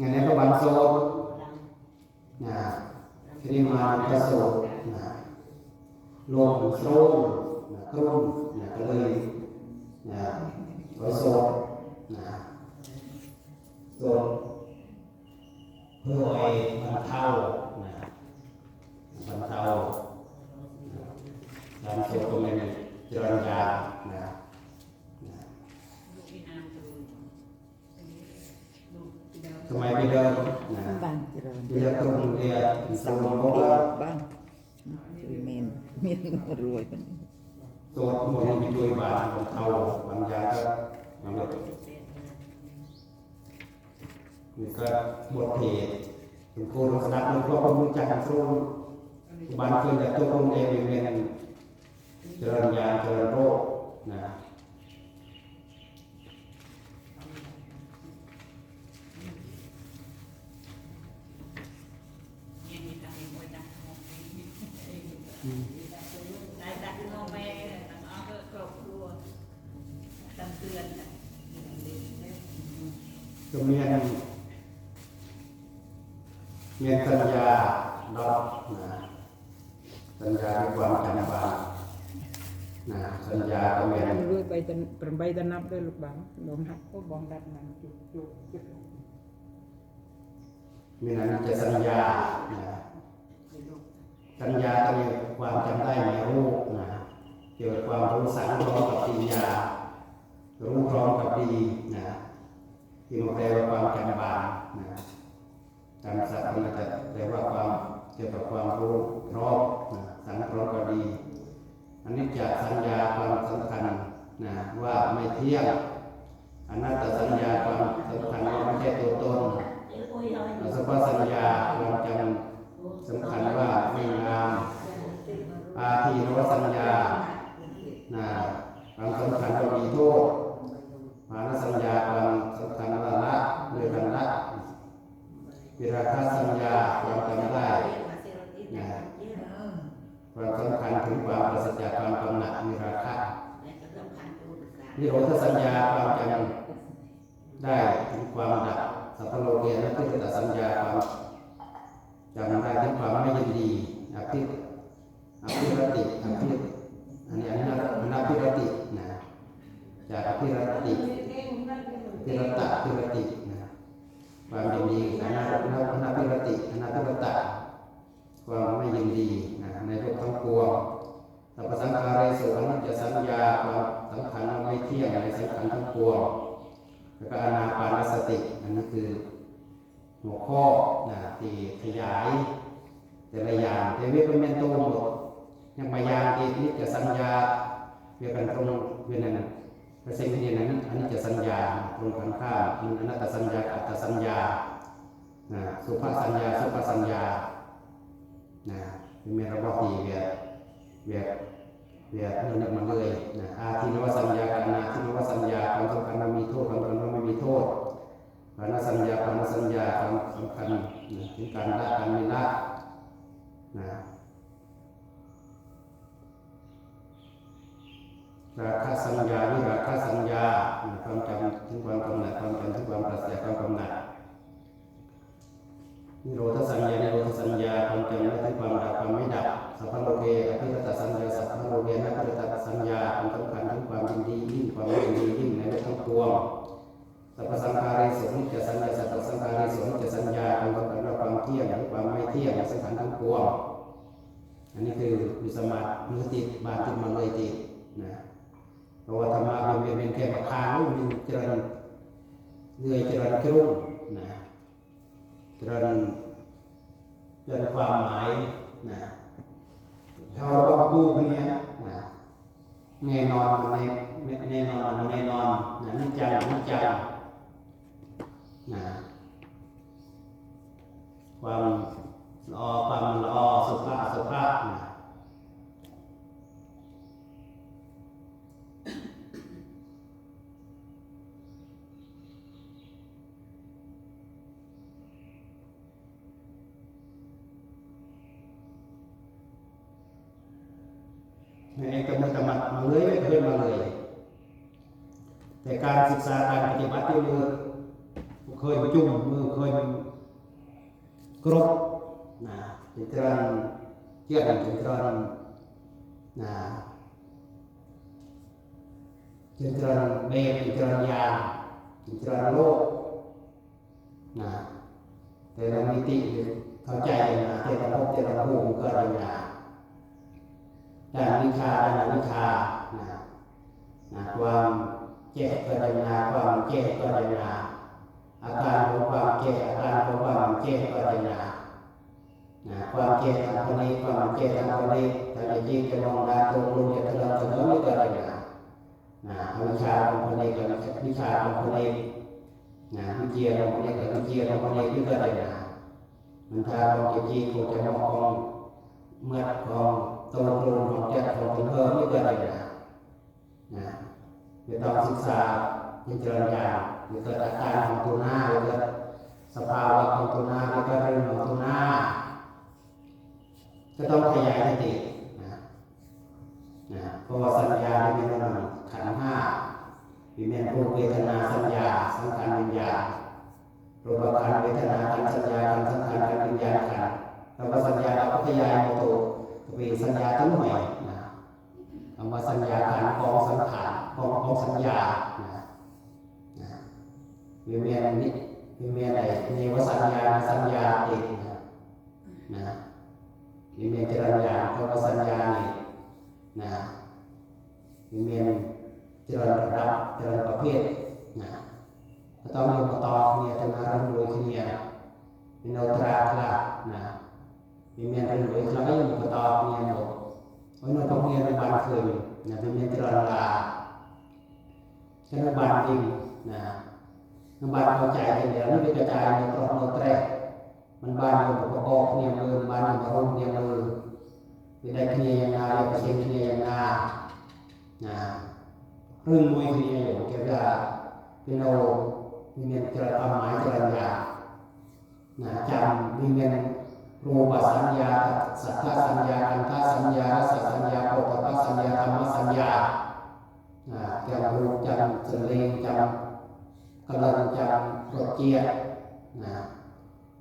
งานนี้ก็บันโซดนะทีนี้มาก็โซดนะลงโซนนะกรุ่มนะก็เลยนะก็โซดนะโซดเพื่อไว้บรรเทานะบรรเทาการโซดตรงนี้จรัญญานะ ทำไมไปเดินนะบางเจริญเรียกตรงเรียกสมมติบางคือเมนเมนรวยเป็นตัวหมดมีตัวบาทของเขาบางอย่างก็มันก็นี่ก็หมดเหตุเป็นโคตรสนับมันก็ประมุขจากโซนบานเกินจากตัวตรงเองเป็นเจริญญาณเจริญโรคนะ ได้ดักงอแม่ตั้งเอาเพื่อครอบครัวตั้งเตือนน่ะ ก็เมียนเมียนสัญญาดอกนะสัญญาด้วยความจำบานนะสัญญาก็เมี ยนรวยไปตันประใบตันนับด้วยลูกบางลมหักก็บองดับมันจุกจุกจุกมีนั้นจะสัญญานะสัญญาก็มีความจำได้ในรูปนะเกี่ยวกับความรู้สังพร้อมกับปัญญา รู้พร้อมกับดีนะที่มันแปลว่าความจำบานนะจำสัตว์มันจะแปลว่าความเกี่ยวกับความรู้พร้อมนะสังพร้อมกับดีอันนี้จะสัญญาความสำคัญ นะว่าไม่เที่ยงอนัตตสัญญาความสำคัญว่าไม่ใช่ตัวตนอสุภสัญญาความจำสำคัญว่าไม่งามอาทีนวสัญญานะความสำคัญว่ามีโทษมานสัญญาความสำคัญว่าละด้วยกันละวิราคะสัญญาความจำได้นะความสำคัญถึงความปราศจากความกำหนัดวิราคะนิ โรธสัญญาความจำได้ถึงความดับสัพพโลเกนะพุทธสัญญาความจำได้ถึงความไม่ยินดีอภิอภิรติอภิอันนี้อันนี้อนัภิรตินะจากอภิรติพิรตะพิรตินะความยินดีอนัอนัอนัภิรติอนัภิรตะความไม่ยินดีนะในโลกทั้งปวงสัพพสังขารสุอนิจจสัญญาความ สำคัญว่าไม่เที่ยงในสังขารทั้งปวงแล้วก็อนาปานสติอันนั้นคือหัวข้อนะที่ขยาย แต่ละอย่างแต่เวทเป็นโตหมดยังพยายามที่นิจจสัญญาเวียกันตรงเวียนนั้นพระสิ่งที่นั้นอันนี้จะสัญญาตรงกันข้ามมันอนัตตสัญญาอัตตสัญญานะสุภาสัญญาสุภาสัญญานะเป็นเมรบอกดีเวียเวีย เวียนั่นแหละมันเลยนะอาทินวสัญญากับนาทินวสัญญาความสำคัญมันมีโทษความสำคัญมันไม่มีโทษปานสัญญาปานสัญญาความสำคัญถึงการละการไม่ละนะราคะสัญญาวิราคะสัญญาความจำถึงความกำหนัดความจำถึงความปราศจากความกำหนัดนิโรธสัญญานิโรธสัญญาความจำและถึงความดับความไม่ดับ สัพพะโลเกอภิรตสัญญาสัพพะโลเกนัภิรตสัญญาความสำคัญถึงความยินดียิ่งความไม่ยินดียิ่งในโลกทั้งปวงสัพพสังขาริสุนิจสัญญาสัพพสังขาริสุนิจสัญญาความสำคัญว่าความเที่ยงหรือความไม่เที่ยงในสังขารทั้งปวงอันนี้คือวิสมาธิมือติบาติมันเลยติดนะเพราะว่าธรรมะมันเป็นเป็นแค่ประคางมันเจริญเรื่อยเจริญกรุ่งนะเจริญเจริญความหมายนะ ถ้าเราต้องดูพวกเนี้ยนะแน่นอนมันแน่แน่นอนมันแน่นอนนะนิจจังนิจจังนะความละอความละออสุภาพสุภาพนะ ในกรรม กรรมมาเลยไม่เคยมาเลย แต่การศึกษาการปฏิบัติที่มือเคยจุ่มมือเคยกรบนะเป็นกรันเกี่ยวกับเป็นกรันนะเป็นกรันเบรเป็นกรันยาเป็นกรันโลกนะแต่ละมิติเข้าใจนะแต่ละภพแต่ละภูมิก็ได้นะด้านวิชาด้านวิชา นะความเจ็บก็ได้นะความเจ็บก็ได้นะอาการของความเจ็บอาการของความเจ็บก็ได้นะความเจ็บทางคนนี้ความเจ็บทางคนนี้ถ้าจะยิ่งจะมองดาตรงลงจะทะเลาะทะเลาะนี่ก็ได้นะวิชาของคนนี้ก็วิชาของคนนี้นะวิเจียรของคนนี้ก็วิเจียรของคนนี้นี่ก็ได้นะมันทาของจะจีของจะมองเมื่อของตัวกลุ่มของเจ้าของเพิ่มนี่ก็ได้นะ นะจะต้องศึกษาพิจารณาหรือเกิดอาการของตัวหน้าหรือสภาวะของตัวหน้าหรือกิดเรื่องของตัวหน้าก็ต้องขยายสตินะนะเพราะว่าสัญญาที่เป็นมันขันห้าวิเมนรูปเวทนาสัญญาสังขารวิญญาณรูปขันเวทนาขันสัญญาขันสังขารขันวิญญาณขันธ์คำว่าสัญญาเราก็ขยายมาตัวเป็นสัญญาทั้งหน่วยนะ คำว่าสัญญาฐานกองสังขารกองกองสัญญานะเมียนเวียนนี้เมียนอะไรเนวสัญญาสัญญาตินะนะเมียนเจริญญาคำว่าสัญญาเนี่นะเมียนเจริญระดับเจริญประเภทนะก็ต้องมีปตอเนี่ยจะมาร่ำรวยขึ้นเนี่ยเป็นโนตราคลานะมีเมียนเป็นรวยคลาก็ยัมีปตอเนี่ยหมด บานเกินนะเป็นเจรจาใจกันเดี๋ยวนี้ไปกระจายในตรงโนแตรมันบานอยู่ประกอบเนี่ยมือบานอยู่รุ่มเนี่ยมือไปได้เคลียยังนาเรียกเสียงเคลียยังนานะเรื่องมวยเคลียอยู่เกี่ยวกับเป็นโอวิญญาณกระทำหมายกระยานะจำวิญญาณ รูปสัญญา สัทธสัญญาคันธสัญญารสสัญญาโพธสัญญาธรรมสัญญาจำรูปจำสเลงจำกำลังจำรสเกียรนะ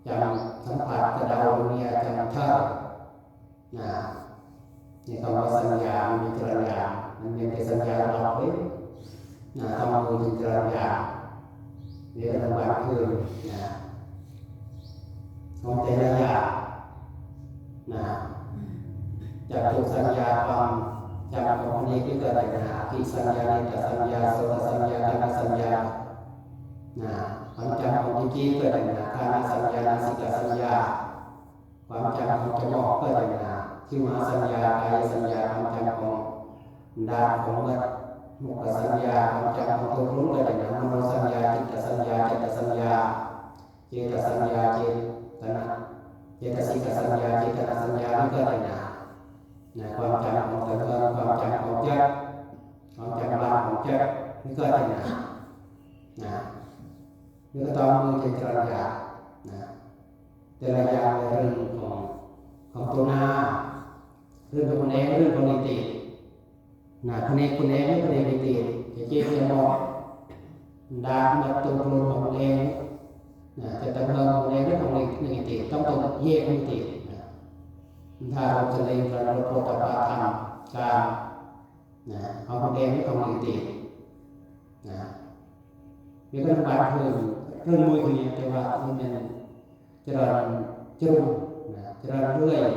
จำสัมผัสกระดาเนียจำท่านะนี่คำว่าสัญญามันมีกระยามันเป็นแต่สัญญาเราเองนะทำมือเป็นกระยาเรียนรางวัลคือนะของแต่ละอย่าง นะจากตัวสัญญาความจำของนี้ที่เกิดจากนะที่สัญญาในตสัญญาโสตสัญญาธรรมสัญญานะความจำของที่กี้เกิดจากนะคานาสัญญานาสิกสัญญา ความจำของจมูกเกิดจากนะที่มาสัญญากายสัญญาความจำของดาของเมื่อมุขสัญญาความจำของตัวรู้ก็ได้นะมโนสัญญาจิตสัญญาเจตสัญญาเจตสัญญาเจตนา เจตสิกสัญญาเจตนาสัญญานี่ก็ได้นะนะความจำของตนเองความจำของเจ้าความจำบานของเจ้านี่ก็ได้นะนะนี่ก็ต้องมือเจตสัญญานะแต่ละยาในเรื่องของของตัวหน้าเรื่องของคนเองเรื่องของนิติ Nah, kuning kuning ni kuning putih. Jadi dia mau dah betul betul kuning. Nah, kita tahu kuning ni kuning kuning itu. ต้องตรงเย่ kuning itu. Nah, ถ้าเราจะเรียนเราโปรตปาธรรมารนะเอา kuning นี่ kuning itu. นะมีก็บางคือเอง มวยคือแต่ว่ามันเป็นเจริญจุ่มนะเจริญเรื่อย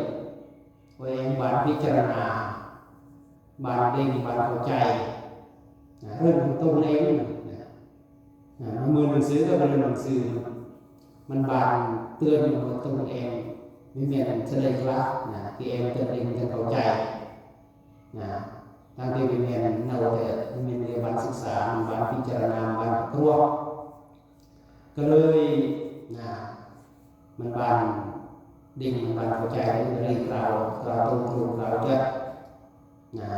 เวงบานพิจารณาบานเด้งบานเข้าใจนะเรื่องของตัวเองนะนะ มันบานเตือนอยู่กับตัวเองไม่มีอะไรแสดงละนะที่เองเตือนเองจะเข้าใจนะตั้งที่วิเมียนเนาแต่วิเมียนเรียนบานศึกษาบานพิจารณาบานครัวก็เลยนะมันบานดิ่งบานเข้าใจเรียกเราเราตรงตรงเราจะนะ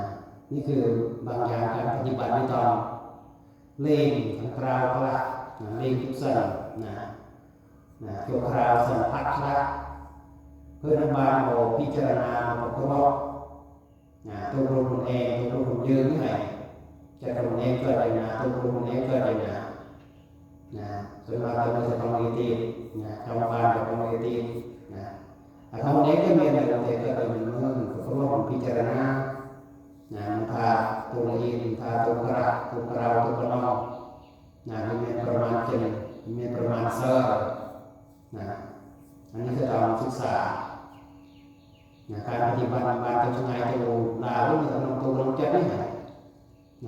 นี่คือบางอย่างการปฏิบัติในตอนเล่งทั้งคราวพละเล่งทุกสั่นนะ นะเกี่ยวคราวสัมผัสละเพื่อนำมาโอพิจารณาบอกตัวนะตัวรู้ตนเองตัวรู้ยืนนี่ไงจะตนเองก็ได้นะตัวรู้ตนเองก็ได้นะนะส่วนมากเราจะต้องมีทีนะชาวบ้านจะต้องมีทีนะถ้าเขาเด็กก็มีอะไรแต่ก็เป็นมือก็ร่วมพิจารณานะมันพาตัวอินพาตัวกระตัวกระตัวกระนองนะมีประมาณเจ็ดมีประมาณเซอร์ นะอันนี้คือการศึกษานะการปฏิบัติบานตัวง่ายตัวลาวนี่ต้องตัวลงจัดนี่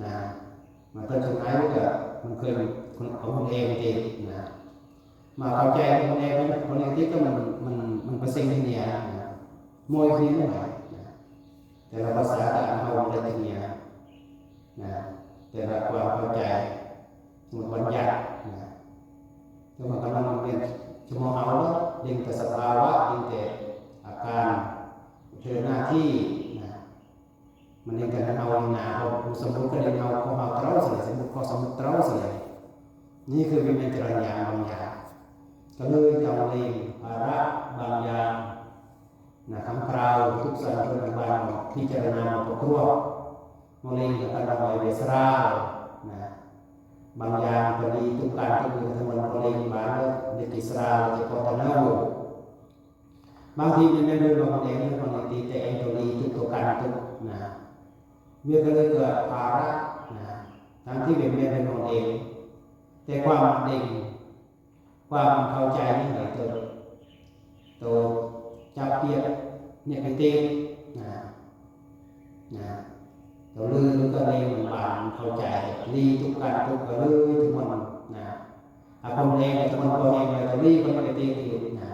นะมาตัวง่ายก็มันเคยคนของคนเองเองนะมาเข้าใจคนเองคนเองที่ก็มันมันมันเป็นสิ่งที่เนี่ยนะมวยที่นี่หน่อยนะแต่ละภาษาแต่ละเขาอะไรที่เนี่ยนะแต่ละความเข้าใจสมมติบัญญัตินะถ้ามันกำลังมันเป็น ชั่วโมงเอาแล้วดึงแต่สภาวะดึงแต่อาการเธอหน้าที่นะมันยังกันเอาหนาเอาสมมุติก็เลยเอาข้อเอาเต้าเสียสมมุติข้อสมมุติเต้าเสียนี่คือวิญญาณจรญาบางอย่างก็เลยจำเลยภาระบางอย่างนะคำคราวทุกสันตุนบานพิจารณาประครัวโมเลงกับการเอาไว้เวสระบางอย่างพอดีทุกการทุกมือทั้งหมดโมเลงบานเด็กอิสรา จะพอตะเน่าบางทีมันไม่รู้บางเองบางทีแต่เองตัวนี้ทุกตัวการทุกนะเวียนก็เลยเกิดภาระนะทั้งที่เป็นเวียนเป็นของเอง แต่ความเด่งความเข้าใจนี่ไหนตัวตัวจับเปียกเนี่ยไปเต้นะนะ ตัวลือก็เลยมันบานเข้าใจรีทุกการทุกกระลือทุกมันนะอาคนเองทุกมันตัวเองเลยตัวรีก็ไม่ได้ต้ที่นะ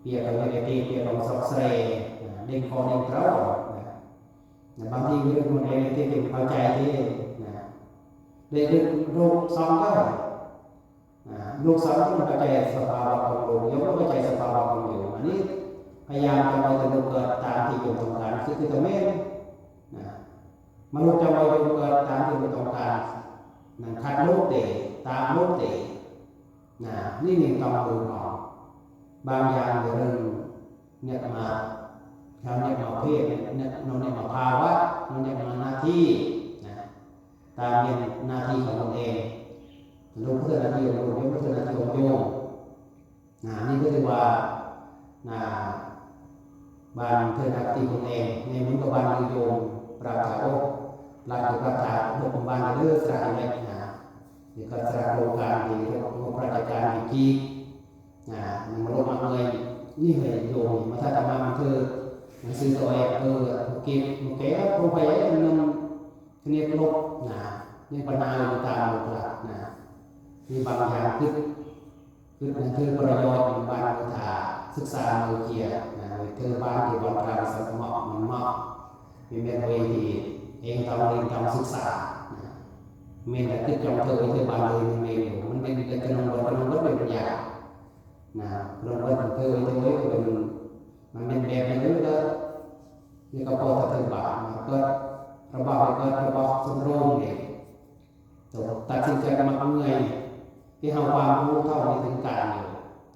เปียกก็ไม่ได้ต้เปียกของสอกเสรเด้งคอเด้งเท้านะบางทีเรื่องคนเองที่เป็นเข้าใจที่นะเด็กลูกสองก็ลูกสองก็มันเข้าใจสภาวะของลูกยังไม่เข้าใจสภาวะของอยู่อันนี้พยายามจะเอาตัวเกิดตามที่อยู่ตรงกลางคือตัวแม่ มนุษย์จะเอาตัวเกิดตามที่อยู่ตรงกางนะคัดลูกเตะตามลูกเตะนะนี่หนึ่งต้องดูของบางอย่างเรื่องเนี่ยมาเราเนี่ยมาเพศเนี่ยเราเนี่ยมาภาวะเราเนี่ยมาหน้าที่นะตามเป็นหน้าที่ของตนเองลูกเพื่อนหน้าที่ของลูกโยมเพื่อนหน้าที่ของโยมนะนี่ก็ถือว่านะบานเพื่อนหน้าที่ของเองในมุนกบานโยมปราถาโอก ลานปราถาโอกบ้านเลือกสระเล็กนะนี่ก็สระโครงการดีงบราชการดีกีนะมันลงมาเลยนี่เลยโยมมาถ้าทำมามันคือหนังสือตัวเองเออเก็บเก็บโปรไฟล์มันนำทีนี้ลบนะยังปัญหาอยู่ตามหมดละนะมีบางอย่างคือคือนั่นคือประโยชน์ของบ้านมุทาศึกษาโนเกียนะเธอบ้านที่วันกลางสัมมะมันมากมีเมนเวที เองต้องเรียนต้องศึกษานะเมนแต่คือจงเธอเธอบ้านเลยเมนอยู่มันเป็นเป็นกระนงบนกระนงบนเป็นปัญญานะกระนงบนเธอเธอเป็นมันเป็นแบบนี้ก็นี่ก็พอถึงบาทมันก็ระบาดก็ระบาดสมรงเนี่ยตัวตัดสินใจกันมาเมื่อยที่เอาความรู้เท่านี้ถึงการอยู่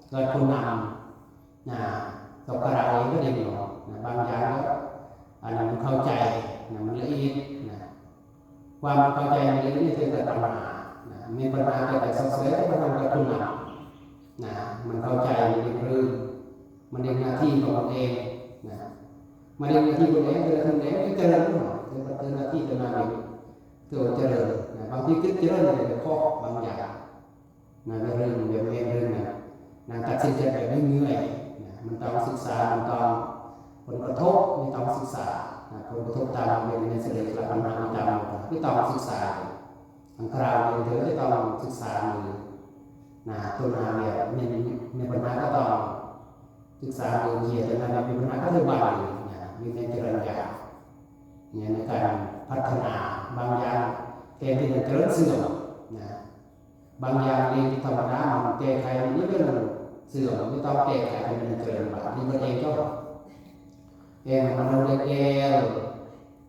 เกิดผู้นำนะตกกระไรก็ดีหนอนะบางอย่างก็อันนั้นมันเข้าใจ นะมันละเอียดนะความเข้าใจมันละเอียดนี่เกิดปัญหานะมีปัญหาเกิดจากสังเสริญก็ทำกับผู้นำนะมันเข้าใจมันเรื่องมันเรียนหน้าที่ของตัวเองนะมันเรียนหน้าที่ตัวเองเดินทางไหนก็เจริญหน่อยเดินเดินหน้าที่ตัวนั้นเองตัวเจริญนะบางทีคิดเจริญอะไรก็ข้อบางอย่างนะเรื่องเรื่องเรื่องเรื่งนะนะตัดสินใจแบบไม่เหนื่อยนะมันต้องศึกษามันต้องผลกระทบมันต้องศึกษา ผลกระทบตามเรียนในเสด็จหลักปัญหาตามที่ต้องศึกษาทางคราวเนเธอที่ต้องศึกษามือนะตัวนาเนี่ยในในปัญหาก็ต้องศึกษาดูเกียรตินะครับมีปัญหาก็คือบาลีนะมีในจริญญาเนี่ยในการพัฒนาบางอย่างแก้ที่จะเจริญเสื่อมนะบางอย่างเรียนธรรมดามันแก้ไขมันนี่เป็นเสื่อมไม่ต้องแก้ไขเป็นเจริญบานี่มันเองก็ เองมันเราเล็กเอล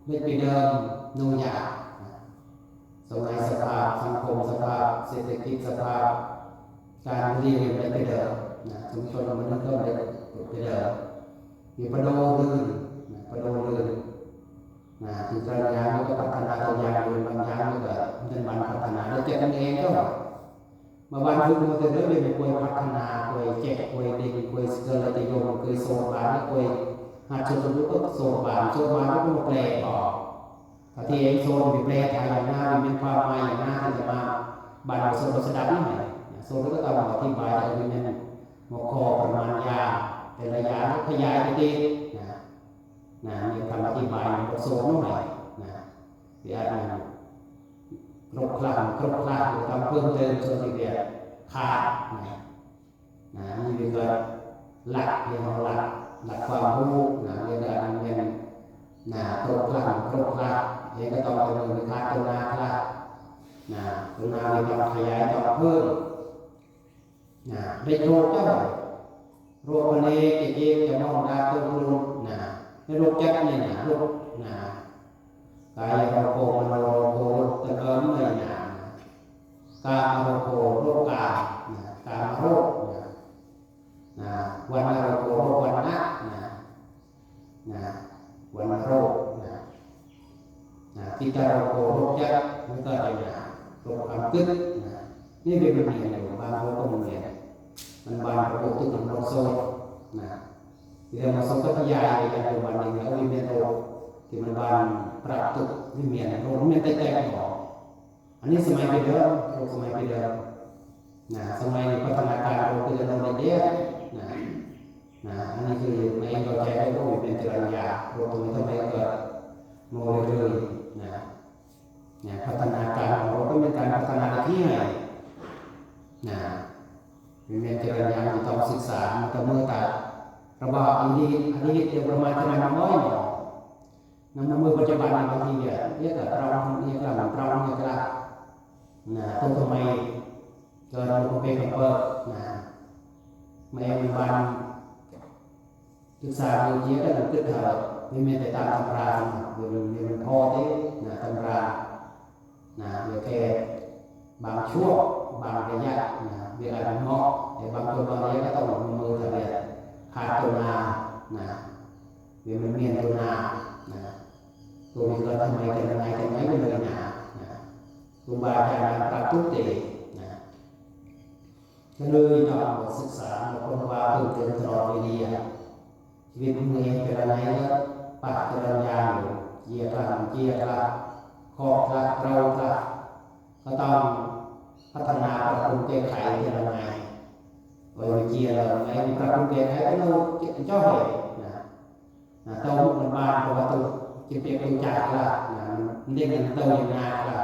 เล็กไปเดิมนูยาสมัยสภาพสังคมสภาพเศรษฐกิจสภาพการเรียนเล็กไปเดิมนะชุมชนมันก็เล็กไปเดิมมีประโดลื่นนะประโดลื่นนะถึงจะยางก็พัฒนาตัวยางลื่นบางยางก็เป็นวันพัฒนาแล้วเก็บกันเองก็ mà ban phương mua từ đó về quay phát thana quay chạy quay đi quay giờ là tình dùng quay sổ bán quay hạt sổ lúc có sổ bán sổ bán cũng một lẻ bỏ ถ้าที่เองโซนมีแปลไทยอย่างหน้ามีความหมายอย่างหน้าที่จะมาบรรโซนสดับนี่ไหมโซนก็ต้องอธิบายแต่มีเป็นหัวข้อประมาณยาแต่ละยาขยายไปตีนะนะมีคำอธิบายบทโซนนั่นหน่อยนะที่อาจจะครบครันครบครันหรือทำเพิ่มเติมส่วนที่เดียขาดนะนะนี่เป็นหลักเรียนหลัก นะความรู้นะเรียนได้อันเป็นนะครบครันครบครันเรียนก็ต้องเป็นหนึ่งาตุนาคละนะตุนาเรียนต้องขยายต้องเพิ่มนะไรียนรู้เท่าไหร่รู้คนเองเองจะมองตาตัวรู้นะในรู้จักเนี่ยนะรู้นะกายเราโกมันเราโกตะเกิมเลยนะกาเราโกโรคกานะกาโรคน่นะวันเราโกโรควัน nah. วันโรคนะนะที่จะเราโกโรคยักษ์มันก็ได้นะโรคความกึศนะนี่เป็นมันเรียนอยู่บางคนก็มันเรียนมันบางโรคที่มันโรคโซนะที่เรามาสงกัพยายในปัจจุบันนี้แล้วมีเป็นโรคที่มันบางปรับตุกที่มีนะโรคมันแตกๆออกอันนี้สมัยไปเดิมโรคสมัยไปเดิมนะสมัยพัฒนาการโรคคือเราเด็กๆ นะ Nah, ini คือในตัวใจก็รู้เป็นจรัญญาโรคตรงนี้ทำไมเกิดโมเลกุลนะเนี่ยพัฒนาการของเราก็เป็นการพัฒนาที่ไหนนะมีเป็นจรัญาที่ต้องศึกษาต้องเมื่อตัดระบาดอันนี้อันนี้เดี๋ยวประมาณขนาดน้อยนี่ยนำมามือปัจจุบันบางทีเนี่ยเรียกกับเราเรียกกับเราเรียกกับนะต้นทำไมเกิดเราเป็นกับเปิดนะไม่มีวัน ศึกษาเรื่องนี้ก็ต้องคิดหาไม่แม้แต่ตามตำราเรื่องเรื่องพ่อที่นะตำรานะเดี๋ยวแค่บางช่วงบางระยะนะเวลามันเหมาะแต่บางตัวบางระยะก็ต้องลงมือทะเลขาดตัวนานะเดี๋ยวมันเมียนตัวนานะตัวนี้ก็ทำไมกันยังไงกันไหมก็เลยนะนะครูบาอาจารย์ปรับทุกเตนะก็เลยต้องศึกษาแล้วคนว่าเพิ่มเติมตลอดเวลา ชีวิตมึงเองเป็นอะไรก็ปากกระยาอยู่เยียกลังเยียกละคอกละเราละก็ต้องพัฒนาปรับปรุงแก้ไขที่ละไงโดยเจียเราไงปรับปรุงแก้ไขเราจ้อยนะนะเต้ามันบานเพราะว่าตัวจะเปลี่ยนตัวจากละนะมันเรียกกันเต้าอย่างนาละ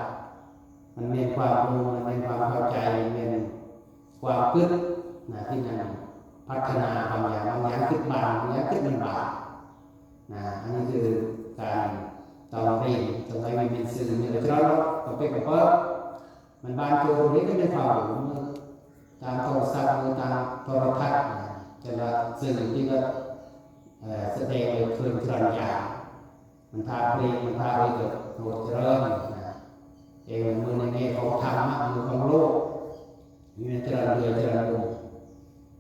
มันมีความรู้มันมีความเข้าใจมันมีความคิดนะที่นั่น พัฒนาบางอย่างบางอย่างขึ้นบางบางอย่างขึ้นมันบางนะอันนี้คือการตองเรียนต้องไปมีเป็นสื่อมีอะไรก็แล้วก็เป็นกับเพิ่มมันบางตัวนี้ก็ไม่เท่ามือตามโทรศัพท์มือตามโทรทัศน์จะละสื่อที่ก็แสดงเลยคืนกรันยามันพาเพลงมันพาไปเกิดโหดเจริญนะเองมือในแง่ของธรรมะมือของโลกมีเจริญเลยเจริญลง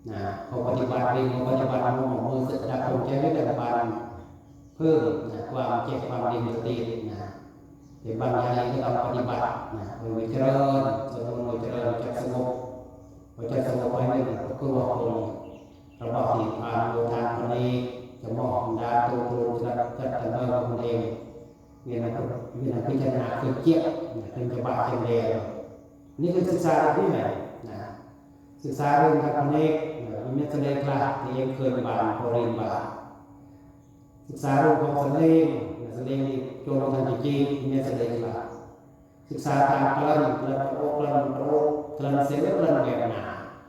นะพอปฏิบัติเองปฏิบัติมือมือสดับตรงใจไว้แต่บันเพิ่มนะความเจ็บความดีสตินะแต่บางอย่างก็ต้องปฏิบัตินะโดยเจริญจนโดยเจริญจะสงบพอจะสงบไปนี่ก็คือว่าคงระบอบที่ผ่านโดยทางคนนี้จะมองดาตัวตัวจะจัดการเรื่องคนเองเวียนนะเวียนพิจารณาคือเจี๊ยบเป็นจะบาดเจ็บเลยนี่คือศึกษาที่ไหนนะศึกษาเรื่องทางเอกมีเมตเลกละที่ยังเคยบาน พอเรียนบาศึกษาเรื่องของสเลงสเลงที่โจรทางจีนมีเมตเลกละศึกษาทางกลันกลันโอกลันโอกลันเสลกลันแกนา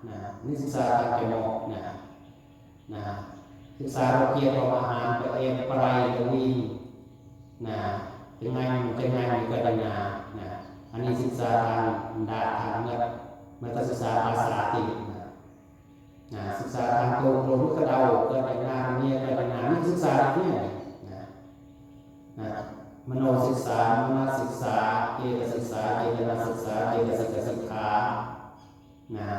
นะนี่ศึกษาทางจมูกนะนะศึกษาเราเกี่ยวกับอาหารไปเองปลายตะวีนะจังไงจังไงมีก็ได้นานะอันนี้ศึกษาทางดาทางเงินมันจะศึกษาภาษาติ นะศึกษาทางโตโกรมกกระเดาเกิดจากงานมียเกิดจากงานนี่ศึกษาเนี่ยนะนะมโนศึกษามนาศึกษาเจตศึกษาเจตนาศึกษาเจตสิกสิกขานะ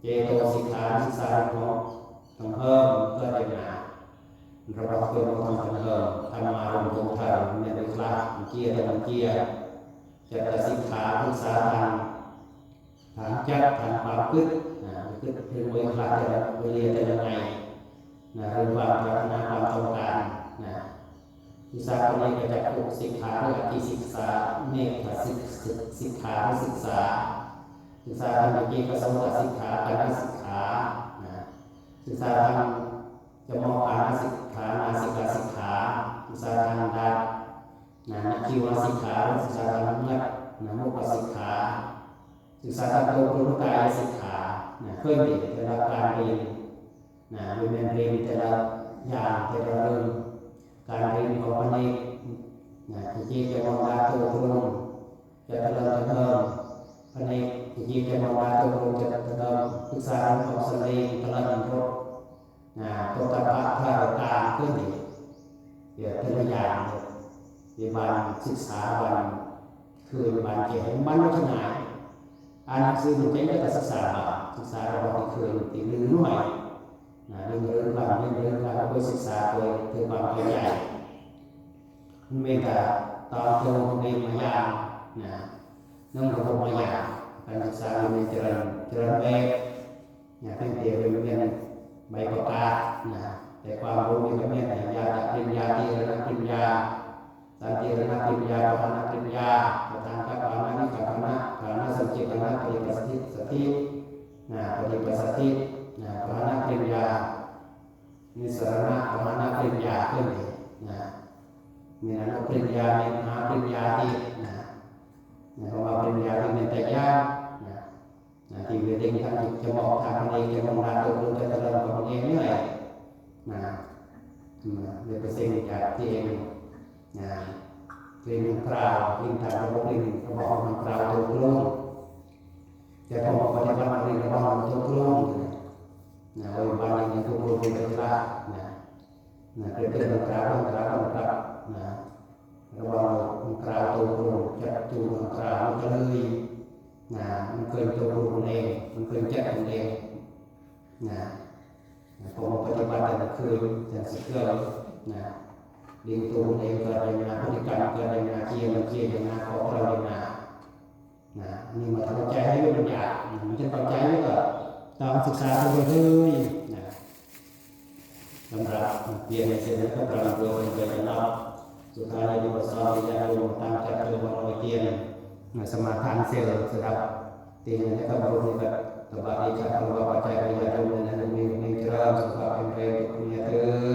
เจโตสิกขาศึกษาของต้องเพิ่มเกิดจากงานเราเราเกิดมาทำกันเพิ่มทำมารวมตรงทางเนี่ยเป็นคลาสเกียร์ตะมันเกียร์เจตสิกขาศึกษาทางทางจัดทางความคิด นะคิดถึงเวลาแต่ละเวลาแต่ละไงนะเรื่องความปรารถนาความต้องการนะวิชาคนนี้ก็จะปลูกสิกขาหรืออธิศึกษาเนกขสิกศึกสิกขาศึกษาศึกษาทางเมื่อกี้ก็สมุทสิกขาการศึกขานะศึกษาทางจะมองอาสิกขานาสิกาสิกขาศึกษาทางดานะนักชีวสิกขาศึกษาทางเมื่อนะมุขสิกขาศึกษาทางตัวพุทธกายสิกขา นะเคยมีแต่ละการเรียนนะเป็นเรียนแต่ละอย่างแต่ละเรื่องการเรียนของพันเอกนะจริงจะมองดาตัวตรงจะเจริญจะเพิ่มพันเอกที่จริงจะมองดาตัวตรงจะเติมศึกษาเรื่องของสติเจริญรถนะตัวตปะท่าการขึ้นอีกเดี๋ยวแต่ละอย่างเนี่ยในวันศึกษาวันคืนวันเกี่ยวกับมันวัฒนายอ่านหนังสือมันจะได้ศึกษาบา ศึกษาเราที่เคยติดลืมหน่อยนะเรื่องเรื่องราวเรื่องเรื่องราวไปศึกษาโดยถึงความเข้าใจมันเป็นแต่ตอนโตเรียนมายามนะน้องระบบมายามการศึกษาในเจริญเจริญแบบนะเพียงแต่เป็นเรียนใบประกาศนะแต่ความรู้มีก็มีแต่ยาปริญญาตีระดับปริญญาสันติรณปริญญาปานปริญญาประธานกัปปานานิกัปปานะปานาสังเจตนะปฏิปัสสติสติ นะปฏิปัสสตินะปานาปริญญานิสรณะปานาปริญญาขึ้นเลยนะมีนันปริญญามีมหาปริญญาที่นะนะคำว่าปริญญาที่เป็นแต่ยากนะนะที่เวทีทางจิตจะบอกทางคนเองจะมองดาตัวรู้จะเจริญของคนเองเหนื่อยนะอืมเรียนเปอร์เซ็นจากที่เองนะกลิ่นกราวกลิ่นทางระบบกลิ่นระบบของกราวตัวก ลุ่มจะพอปฏิบัติกลิ่นระบบตัวกลุ่มนะโดยบางอย่างกลุ่มเป็นละนะนะเกิดเป็นกราวกราวกราวนะระบบกราวตัวกลุ่มจัดจูงกราวมันก็เลยนะมันเคยตัวกลุ่มเองมันเคยจัดเองนะพอมาปฏิบัติแต่คืนแต่สุดเกลือนะเรียนตัวเองเกิดในนาพฤติกรรมเกิดในนาเจียร์มันเจียในนาขอเราในนานะนี่มาทำใจให้มันอยากมัน จะเข้าใจก็ต้องศึกษาตัวเองนะสำหรับเรียนในเส้นก็กำลังโดยเรียนรับสุดท้ายในบทสอบที่จะลงตามจัดตัวบริเกียนสมาทานเซลล์สำหรับตีนและก็บริเวณตบาดีชาติว่าปัจจัยวิญญาณในนั้นมีมีเจริญสุขภาพแข็งแรงทุกเมื่อเถิด